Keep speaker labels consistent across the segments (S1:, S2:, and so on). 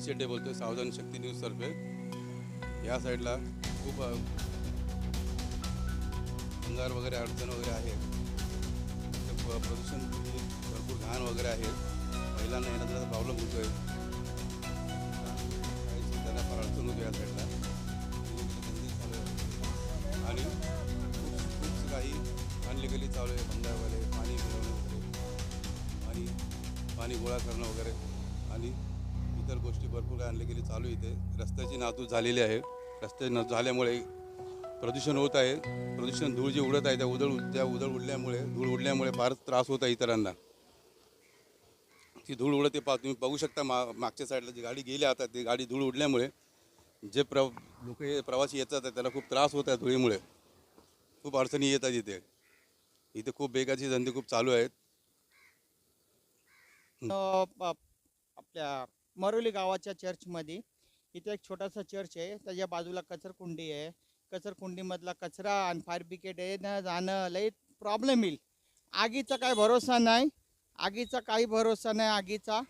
S1: महेश शेट्टे बोलतोय सावधान शक्ती न्यूजतर्फे या साईडला खूप अंगार वगैरे अडचण वगैरे आहे. प- प्रदूषण म्हणजे भरपूर घाण वगैरे आहे. महिलांना येण्याचा प्रॉब्लेम होतोय. काही त्यांना फार अडचण होते या साईडला. आणि खूप काही अनलिगली चालू आहे. भंगारवाले पाणी मिळवणं वगैरे आणि पाणी गोळा करणं वगैरे. आणि इतर गोष्टी भरपूर काही अनलिगली चालू इथे. रस्त्याची नातूज झालेली आहे. रस्ते न झाल्यामुळे प्रदूषण होत आहे. प्रदूषण धूळ जे उडत आहे त्या उदळ त्या उदळ उडल्यामुळे धूळ उडल्यामुळे फारच त्रास होत आहे इतरांना. ती धूळ उडते पा तुम्ही बघू शकता मा मागच्या साईडला जी गाडी गेली आता ती गाडी धूळ उडल्यामुळे जे प्र लोक हे प्रवासी येतात त्याला खूप त्रास होत आहे धुळीमुळे. खूप अडचणी येतात इथे. इथे खूप बेगाचे धंदे खूप चालू आहेत.
S2: आपल्या मरोली गावाच्या चर्चमध्ये. इथे एक छोटासा चर्च आहे. त्याच्या बाजूला कचरकुंडी आहे. कचरकुंडीमधला कचरा आणि फायर ब्रिगेड ना जाणं लई प्रॉब्लेम येईल. आगीचा काय भरोसा नाही. आगीचा काही भरोसा नाही. आगीचा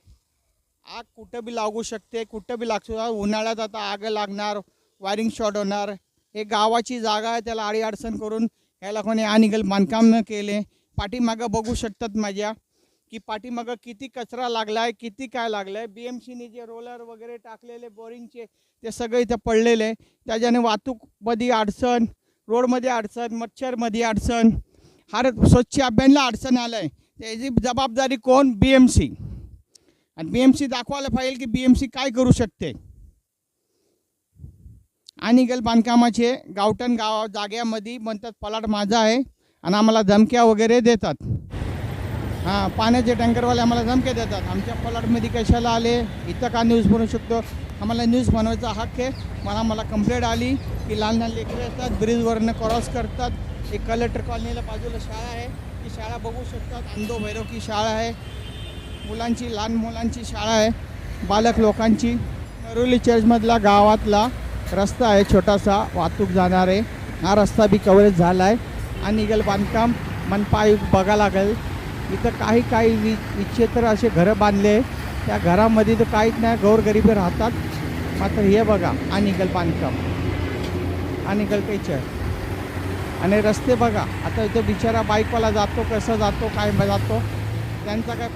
S2: आग कुठं बी लागू शकते. कुठं बी लागू उन्हाळ्यात आता आग लागणार वायरिंग शॉर्ट होणार. हे गावाची जागा आहे. त्याला अडीअडचण करून ह्याला कोणी अनिगल बांधकाम न केले. पाठीमागं बघू शकतात माझ्या. की पाठीमागं किती कचरा लागलाय किती काय लागलाय. बी एम सीने जे रोलर वगैरे टाकलेले बोरिंगचे ते सगळे इथे पडलेले. आहे. त्याच्याने वाहतूकमध्ये अडचण रोडमध्ये अडचण मच्छरमध्ये अडचण हर स्वच्छ अभियानला अडचण आलं आहे त्याची जबाबदारी कोण? बी एम सी आणि बी एम सी दाखवायला पाहिजे की बी एम सी काय करू शकते. आणि गल बांधकामाचे गावठण गाव जाग्यामध्ये म्हणतात पलाट माझा आहे आणि आम्हाला धमक्या वगैरे देतात. हां पाण्याचे टँकरवाले आम्हाला धमके देतात. आमच्या पलाटमध्ये कशाला आले? इथं का न्यूज बनवू शकतो? आम्हाला न्यूज बनवायचा हक्क आहे. मला मला कंप्लेंट आली की लहान लहान लेकरं येतात ब्रिजवरनं क्रॉस करतात. एक कलेक्टर कॉलनीला बाजूला शाळा आहे. ती शाळा बघू शकतात. अंधो भैरवकी शाळा आहे. मुलांची लहान मुलांची शाळा आहे. बालक लोकांची. नरोली चर्चमधला गावातला रस्ता आहे. छोटासा वाहतूक जाणार आहे. हा रस्ता बी कव्हरेज झाला आहे आणि अनिगल बांधकाम. मनपा आयुक्त बघा लागेल. इथं काही काही वि विचित्र असे घरं बांधले त्या घरामध्ये तर काहीच नाही गौरगरिबी राहतात. मात्र हे बघा अनिगल बांधकाम अनिगल कैचर आणि रस्ते बघा आता इथं बिचारा बाईकवाला जातो कसं जातो काय जातो त्यांचा काय